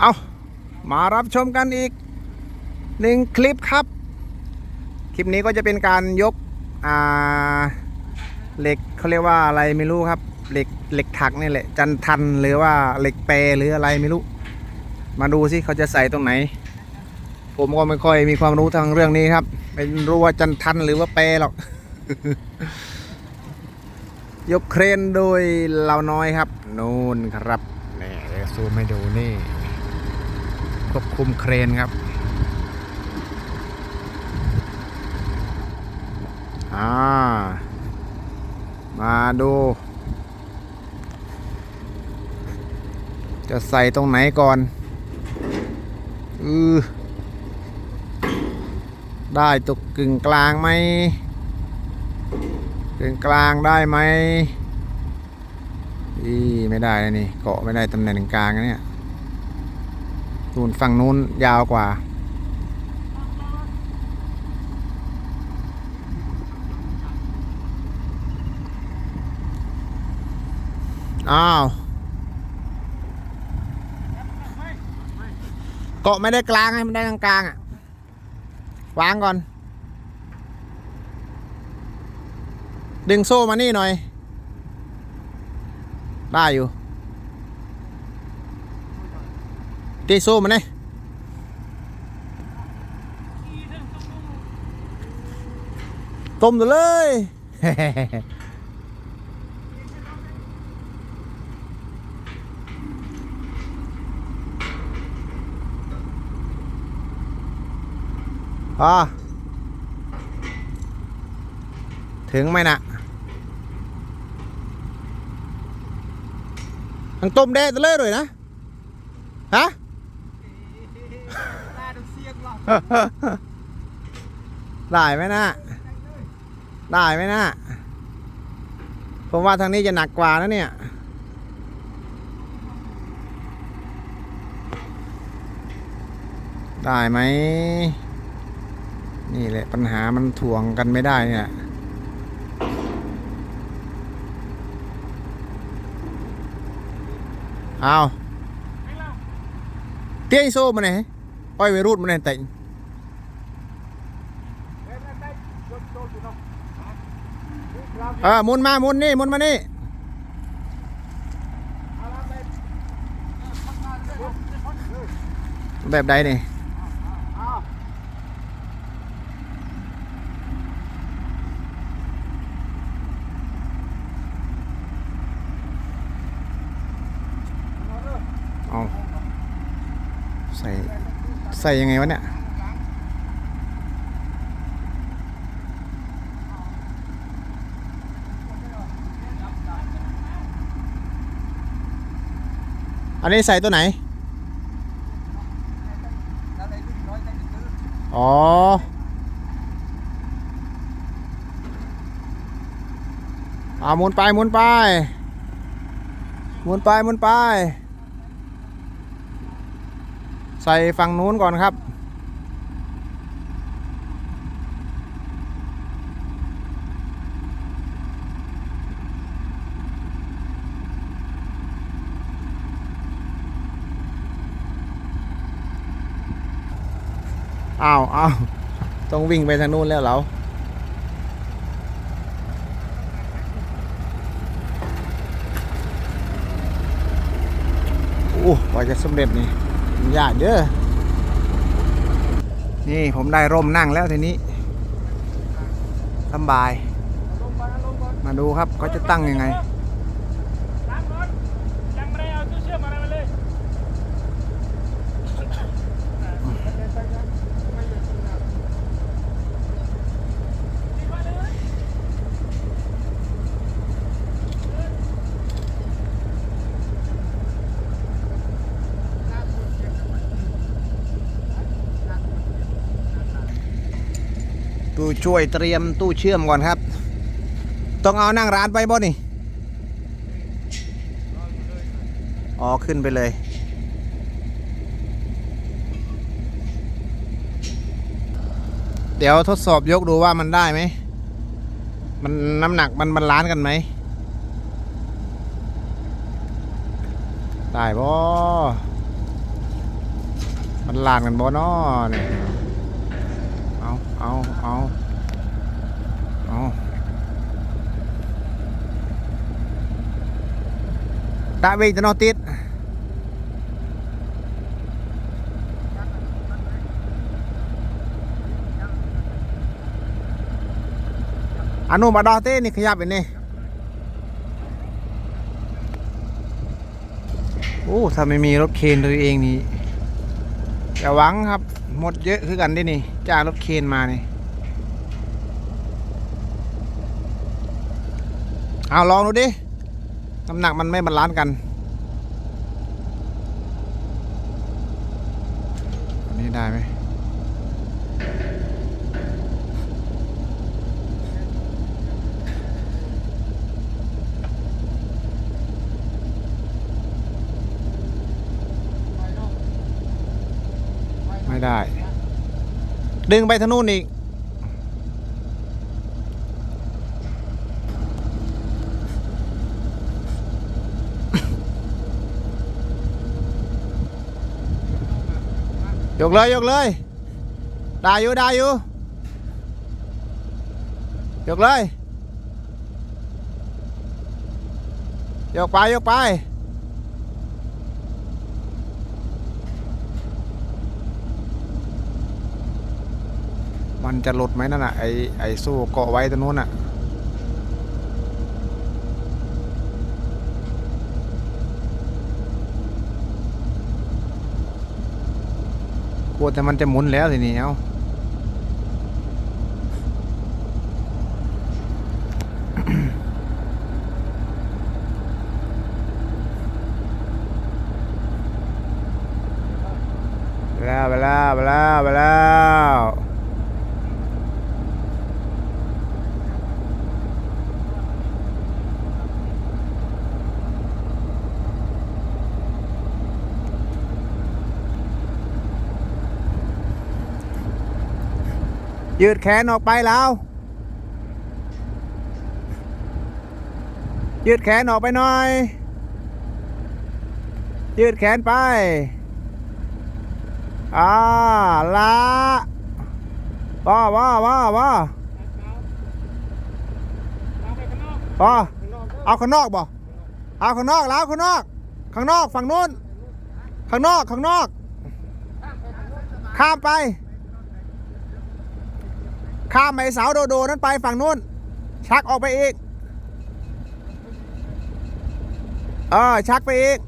เอามารับชมกันอีกหนึ่งคลิปครับ คลิปนี้ก็จะเป็นการยกอ่าเหล็กเขาเรียกว่าอะไรไม่รู้ครับ เหล็กเหล็กถักนี่แหละ จันทันหรือว่าเหล็กแปรหรืออะไรไม่รู้ มาดูสิเขาจะใส่ตรงไหน ผมก็ไม่ค่อยมีความรู้ทางเรื่องนี้ครับไม่รู้ว่าจันทันหรือว่าแปรหรอก ยกเครนโดยเราน้อยครับ นู่นครับนี่ยซูมให้ดูนี่ ควบคุมเครนครับอ่ามาดู จะใส่ตรงไหนก่อน อือ ได้ตกกึ่งกลางไหมกึ่งกลางได้ไหมอีไม่ได้นะนี่ เกาะไม่ได้ตำแหน่งกลางเนี่ย นูนฝั่งนู้นยาวกว่า อ้าว เกาะไม่ได้กลางให้มันได้กลางๆอะ วางก่อน ดึงโซ่มานี่หน่อย ได้อยู่ เตโซมาเนี่ยต้มเลยอ๋อถึงไหมนะทังต้มแดดเลยเลยนะ ฮะ ได้ไหมนะได้ไหมนะผมว่าทางนี้จะหนักกว่านะเนี่ยได้ไหมนี่แหละปัญหามันถ่วงกันไม่ได้เนี่ยเอาเตี้ยโซ่มาไหนอ้อยไปรูดมาไหนแต่ง เออหมุนมามุนนี่มุนมานี่แบบใดนี่เอาใส่ ใส่ยังไงวะเนี่ย อันนี้ใส่ตัวไหน อ๋อ อ่าหมุนไปหมุนไปหมุนไปหมุนไป ใส่ฝั่งนู้นก่อนครับ อ้าวอ้าวต้องวิ่งไปทางนู้นแล้วเหรอโอ้กว่าจะสำเร็จนี่ยากเด้อนี่ผมได้ร่มนั่งแล้วทีนี้สำบาย มาดูครับเขาจะตั้งยังไงไม่ได้เอาตู้เชื่อมอะไรมาเลย ตู้ช่วยเตรียมตู้เชื่อมก่อนครับ ต้องเอานั่งร้านไปบ่นี่อ๋อขึ้นไปเลย เดี๋ยวทดสอบยกดูว่ามันได้ไหม มันน้ำหนักมันบาลานกันไหม ได้บ่มันลานกันบ่นอเนี่ย เอาเอาเอาเอาเวจะนอติดอนุมาดอเต้นี่ขยับไปนี่โอ้ถ้าไม่มีรถเคนตัวเองนี่อย่าหวังครับ หมดเยอะคือกันดินี่จ้ารถเคนมานี่เอาลองดูดิ น้ำหนักมันไม่บาลานซ์กันนี้ได้ไหม ไม่ได้ ดึงไปทางนู้นอีก ยกเลย ยกเลย ได้อยู่ ได้อยู่ ยกเลย ยกไป ยกไป มันจะหลุดไหมนั่นน่ะไอไอโซ่เกาะไว้ตรงนู้นน่ะกลัวแต่มันจะหมุนแล้วทีนี้เอาไปแล้วไปแล้วไปแล้วไปแล้ว ยืดแขนออกไปแล้ว ยืดแขนออกไปหน่อย ยืดแขนไป อ่าละว้าว้าว้าว้าเอาไปข้างนอกว้าเอาข้างนอกบ่เอาข้างนอกแล้วข้างนอก ข้างนอกฝั่งนู้น ข้างนอกข้างนอก ข้ามไป ข้ามไปเสาโดโดนั้นไปฝั่งนู้น ชักออกไปอีกเออชักไปอีก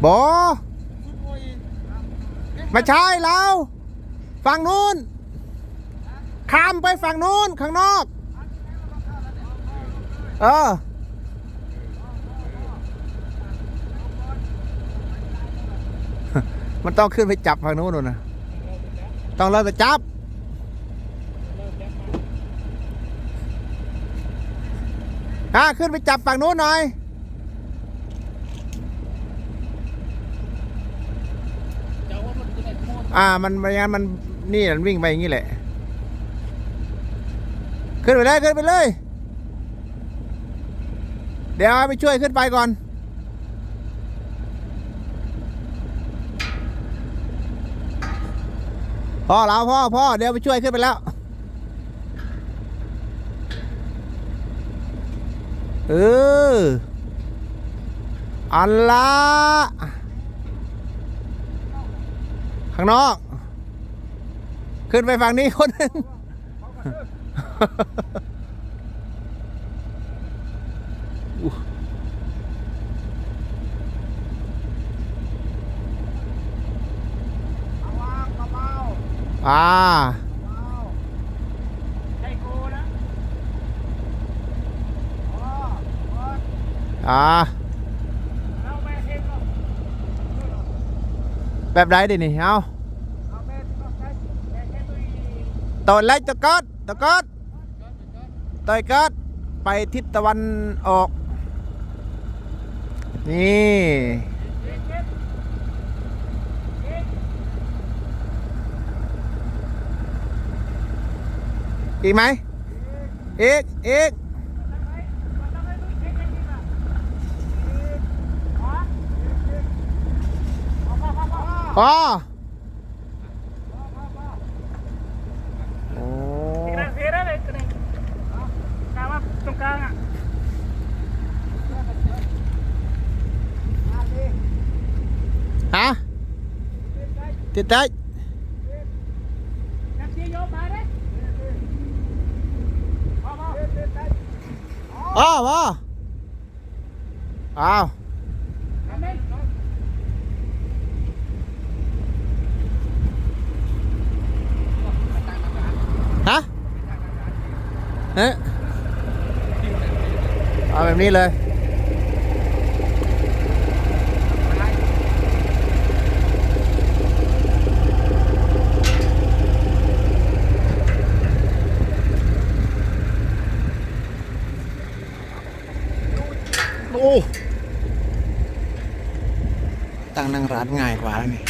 โบอไม่ใช่เราฝั่งนู้น ข้ามไปฝั่งนู้น ข้างนอก เออ มันต้องขึ้นไปจับฝั่งนู้นนู่นนะต้องเริ่มไปจับ อ่าขึ้นไปจับฝั่งนู้นหน่อยเจ้ามันจะได้โม่อ่า มันไม่งั้นมันนี่มันวิ่งไปอย่างนี้แหละ ขึ้นไปเลย ขึ้นไปเลย เดี๋ยวไปช่วยขึ้นไปก่อน พ่อเราพ่อพ่อเดี๋ยวไปช่วยขึ้นไปแล้ว เออ อันละข้างนอก ขึ้นไปฝั่งนี้คนหนึ่ง อ่าใช่กูนะอ่าเอาไปเทมก่อนแบบไหนดินี่เอาตัวอีตัวเล็กตะกอดตะกอดตัวกอดไปทิศตะวันออก นี่ อีกไหมอีกอีกพอฮะติดได้ อ้าวะอ้าวฮะเอ๊ะเอาแบบนี้เลย โอ้ตั้ง นั่งร้านง่ายกว่าแล้วนี่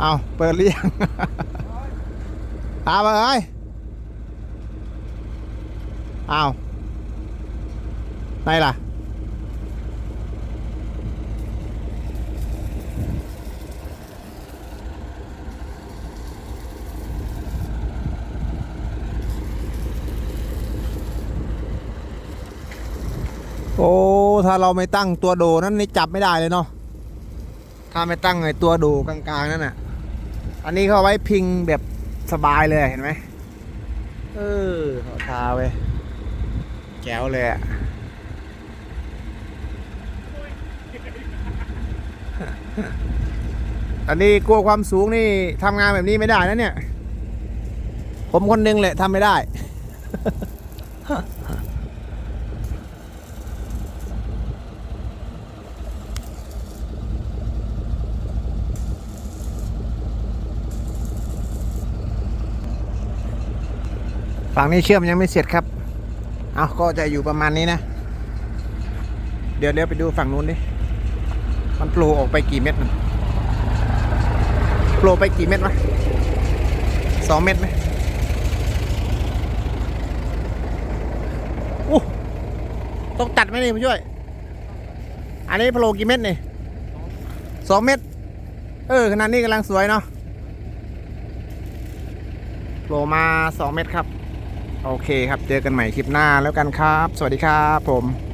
เอาเปิดหรือยังตามมาเอ้ยเอาไหนล่ะ โอ้ ถ้าเราไม่ตั้งตัวโดนั้นนี่จับไม่ได้เลยเนาะ ถ้าไม่ตั้งไอ้ตัวโดกลางๆนั่นน่ะ อันนี้เขาไว้พิงแบบสบายเลยเห็นไหม เออเขาทาไว้แจ๋วเลยอะอันนี้กลัวความสูงนี่ทำงานแบบนี้ไม่ได้นะเนี่ย ผมคนหนึงแหละทำไม่ได้ ฝั่งนี้เชื่อมยังไม่เสร็จครับ เอาก็จะอยู่ประมาณนี้นะ เดี๋ยวเดี๋ยวไปดูฝั่งนู้นดิ มันโผล่ออกไปกี่เม็ดมันโผล่ไปกี่เม็ดวะสองเม็ดไหมอู้ต้องตัดไหมนี่ผู้ช่วย อันนี้โผล่กี่เม็ดนี่สองเม็ด เออขนาดนี้กำลังสวยเนาะโผล่มาสองเม็ดครับ โอเคครับ เจอกันใหม่คลิปหน้าแล้วกันครับ สวัสดีครับผม